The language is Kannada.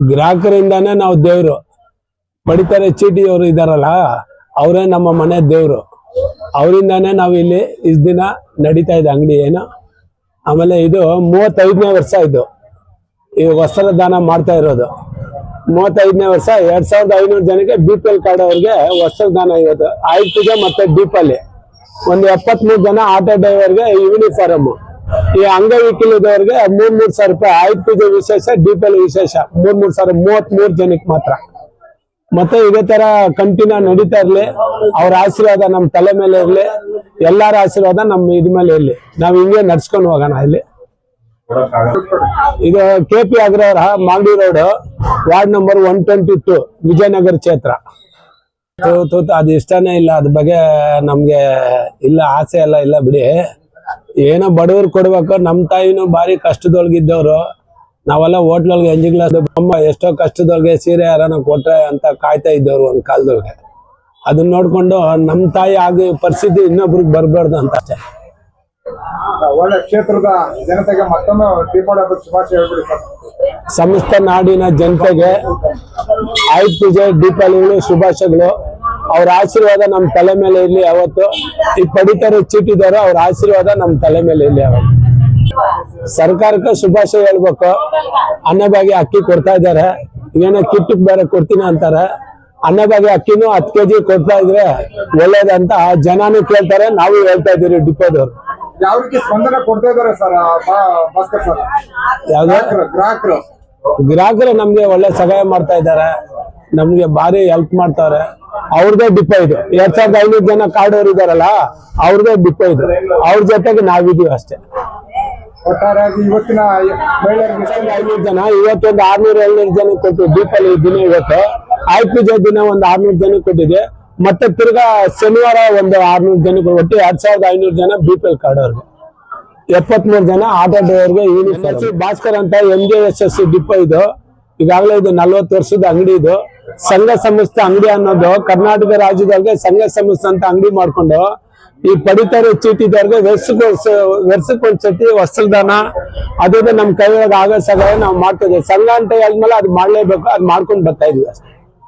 ಗ್ರಾಹಕರಿಂದಾನೇ ನಾವು ದೇವ್ರು. ಪಡಿತಾರೆ ಚೀಟಿಯವರು ಇದಾರಲ್ಲ, ಅವರೇ ನಮ್ಮ ಮನೆ ದೇವ್ರು. ಅವರಿಂದಾನೇ ನಾವು ಇಲ್ಲಿ ಇಷ್ಟು ದಿನ ನಡೀತಾ ಇದೆ ಅಂಗಡಿ ಏನು. ಆಮೇಲೆ ಇದು ಮೂವತ್ತೈದನೇ ವರ್ಷ ಇದು. ಈ ವಸ್ತ್ರ ದಾನ ಮಾಡ್ತಾ ಇರೋದು. ಮೂವತ್ತೈದನೇ ವರ್ಷ, ಎರಡ್ ಸಾವಿರದ ಐನೂರು ಜನಕ್ಕೆ ಬಿ ಪಿ ಎಲ್ ಕಾರ್ಡ್ ಅವ್ರಿಗೆ ವಸ್ತ್ರ ದಾನ ಆಯುಧ ಪೂಜೆ ಮತ್ತೆ ದೀಪಾವಳಿ ಒಂದು ಎಪ್ಪತ್ಮೂರು ಜನ ಆಟೋ ಡ್ರೈವರ್ಗೆ ಯೂನಿಫಾರ್ಮ್ ಈ ಅಂಗವಿಕಲದವ್ರಿಗೆ ಮೂರ್ ಮೂರ್ ಸಾವಿರ ರೂಪಾಯಿ ಆಯುಧ ಪೂಜೆ ವಿಶೇಷ ದೀಪಾವಳಿ ವಿಶೇಷ ಮೂರ್ ಮೂರ್ ಸಾವಿರ ಮೂವತ್ ಮೂರು ಜನಕ್ಕೆ ಮಾತ್ರ. ಮತ್ತೆ ಇದೇ ತರ ಕಂಟಿನ್ಯೂ ನಡೀತಾ ಇರ್ಲಿ, ಅವ್ರ ಆಶೀರ್ವಾದ ನಮ್ಮ ತಲೆ ಮೇಲೆ ಇರ್ಲಿ, ಎಲ್ಲಾರ ಆಶೀರ್ವಾದ ನಮ್ಮ ಇದ್ ಮೇಲೆ ಇರ್ಲಿ. ನಾವ್ ಹಿಂಗೆ ನಡ್ಸ್ಕೊಂಡು ಹೋಗೋಣ ಇಲ್ಲಿ. ಇದು K P Agrahara Magadi road, ward number one twenty two, Vijayanagara ಕ್ಷೇತ್ರ. ಅದು ಇಷ್ಟನೇ ಇಲ್ಲ ಅದ್ರ ಬಗ್ಗೆ ನಮ್ಗೆ ಇಲ್ಲ, ಆಸೆ ಎಲ್ಲ ಇಲ್ಲ ಬಿಡಿ. ಏನೋ ಬಡವರು ಕೊಡ್ಬೇಕು ನಮ್ ತಾಯಿನೂ ಭಾರಿ ಕಷ್ಟದೊಳಗಿದ್ದವ್ರು. ನಾವೆಲ್ಲ ಹೋಟ್ಲೊಳಗೆ ಎಂಜಿ ಗ್ಲಾಸ್ ಅಮ್ಮ ಎಷ್ಟೋ ಕಷ್ಟದೊಳಗೆ ಸೀರೆ ಯಾರನ್ನ ಕೊಟ್ರೆ ಅಂತ ಕಾಯ್ತಾ ಇದ್ದವ್ರು ಒಂದ್ ಕಾಲದೊಳಗೆ. ಅದನ್ನ ನೋಡ್ಕೊಂಡು ನಮ್ ತಾಯಿ ಆಗಿ ಪರಿಸ್ಥಿತಿ ಇನ್ನೊಬ್ರಿಗೆ ಬರ್ಬಾರ್ದು ಅಂತ ಅಷ್ಟೇ. ಒಳ್ಳೆ ಕ್ಷೇತ್ರದ ಜನತೆಗೆ ಮತ್ತೊಮ್ಮೆ ದೀಪಾವಳಿ ಹಬ್ಬದ ಶುಭಾಶಯ ಹೇಳ್ಬಿಡಿ ಸರ್. ಸಮಸ್ತ ನಾಡಿನ ಜನತೆಗೆ ಆಯುಧ ಪೂಜೆ ದೀಪಾವಳಿಗಳು ಶುಭಾಶಯಗಳು. ಅವ್ರ ಆಶೀರ್ವಾದ ನಮ್ಮ ತಲೆ ಮೇಲೆ ಇರಲಿ ಯಾವತ್ತು. ಈ ಪಡಿತರ ಚೀಟಿದಾರೋ ಅವ್ರ ಆಶೀರ್ವಾದ ನಮ್ಮ ತಲೆ ಮೇಲೆ ಇರಲಿ ಯಾವತ್ತು. ಸರ್ಕಾರಕ್ಕೆ ಶುಭಾಶಯ ಹೇಳ್ಬೇಕು. ಅನ್ನಭಾಗ್ಯ ಅಕ್ಕಿ ಕೊಡ್ತಾ ಇದ್ದಾರೆ. ಏನೋ ಕಿಟ್ಟಿಗೆ ಬೇರೆ ಕೊಡ್ತೀನಿ ಅಂತಾರೆ. ಅನ್ನಭಾಗ್ಯ ಅಕ್ಕಿನೂ ಹತ್ತು ಕೆಜಿ ಕೊಡ್ತಾ ಇದ್ರೆ ಒಳ್ಳೇದಂತ ಜನಾನು ಕೇಳ್ತಾರೆ. ನಾವು ಹೇಳ್ತಾ ಇದೀವಿ ಡಿಪೋದವ್ರು. ಯಾವ ರೀತಿ ಸ್ಪಂದನೆ ಕೊಡ್ತಾ ಇದಾರೆ ಸರ್ ಆ ಬಾ- ಸರ್? ಯಾವ್ದು? ಗ್ರಾಹಕರು ಗ್ರಾಹಕರು. ಗ್ರಾಹಕರು ನಮ್ಗೆ ಒಳ್ಳೆ ಸಹಾಯ ಮಾಡ್ತಾ ಇದ್ದಾರೆ. ನಮ್ಗೆ ಭಾರಿ ಹೆಲ್ಪ್ ಮಾಡ್ತಾರೆ. ಅವ್ರದೇ ಡಿಪೋ ಇದು. ಎರಡ್ ಸಾವಿರದ ಐನೂರು ಜನ ಕಾರ್ಡವ್ರು ಇದಾರಲ್ಲ ಅವ್ರದೇ ಡಿಪೋ ಇದು. ಅವ್ರ ಜೊತೆಗೆ ನಾವಿದೀವಿ ಅಷ್ಟೇ. ಒಟ್ಟಾರೆಯಾಗಿ ಇವತ್ತಿನ ಮಹಿಳೆಯರಿಗೆ ಇಷ್ಟೊಂದು ಐನೂರು ಜನ ಇವತ್ತೊಂದು ಆರ್ನೂರ ಏಳ್ನೂರು ಜನ ಕೊಟ್ಟು ದೀಪಾವಳಿ ದಿನ ಇವತ್ತು. ಐ ಪಿ ಜೆ ದಿನ ಒಂದು ಆರ್ನೂರು ಜನ ಕೊಟ್ಟಿದೆ. ಮತ್ತೆ ತಿರ್ಗಾ ಶನಿವಾರ ಒಂದು ಆರ್ನೂರು ಜನಕ್ಕೆ ಒಟ್ಟು ಎರಡ್ ಸಾವಿರದ ಐನೂರು ಜನ ಬಿ ಪಿ ಎಲ್ ಕಾರ್ಡ್ ಅವ್ರಿಗೆ. ಎಪ್ಪತ್ಮೂರು ಜನ ಆಟೋ ಡ್ರೈವರ್ಗೆ ಯೂನಿಫಾರ್ಮ್ ಭಾಸ್ಕರ್ ಅಂತ M J S S depot ಇದು. ಈಗಾಗಲೇ ಇದು ನಲ್ವತ್ತು ವರ್ಷದ ಅಂಗಡಿ ಇದು. ಸಂಘ ಸಂಸ್ಥೆ ಅಂಗಡಿ ಅನ್ನೋದು ಕರ್ನಾಟಕ ರಾಜ್ಯದವ್ರಿಗೆ ಸಂಘ ಸಂಸ್ಥೆ ಅಂತ ಅಂಗಡಿ ಮಾಡ್ಕೊಂಡು ಈ ಪಡಿತರ ಚೀಟಿದವ್ರಿಗೆ ವರ್ಷಕ್ಕೆ ವರ್ಷಕ್ಕೊಂದ್ಸತಿ ವಸ್ತ್ರದಾನ, ಅದೇ ನಮ್ ಕೈಯೊಳಗೆ ಆಗೋ ನಾವು ಮಾಡ್ತಾ ಇದ್ದೀವಿ. ಸಂಘ ಅಂತ ಹೇಳಿದ್ಮೇಲೆ ಅದು ಮಾಡ್ಲೇಬೇಕು, ಅದು ಮಾಡ್ಕೊಂಡು ಬರ್ತಾ ಇದೀವಿ ಅಷ್ಟೇ.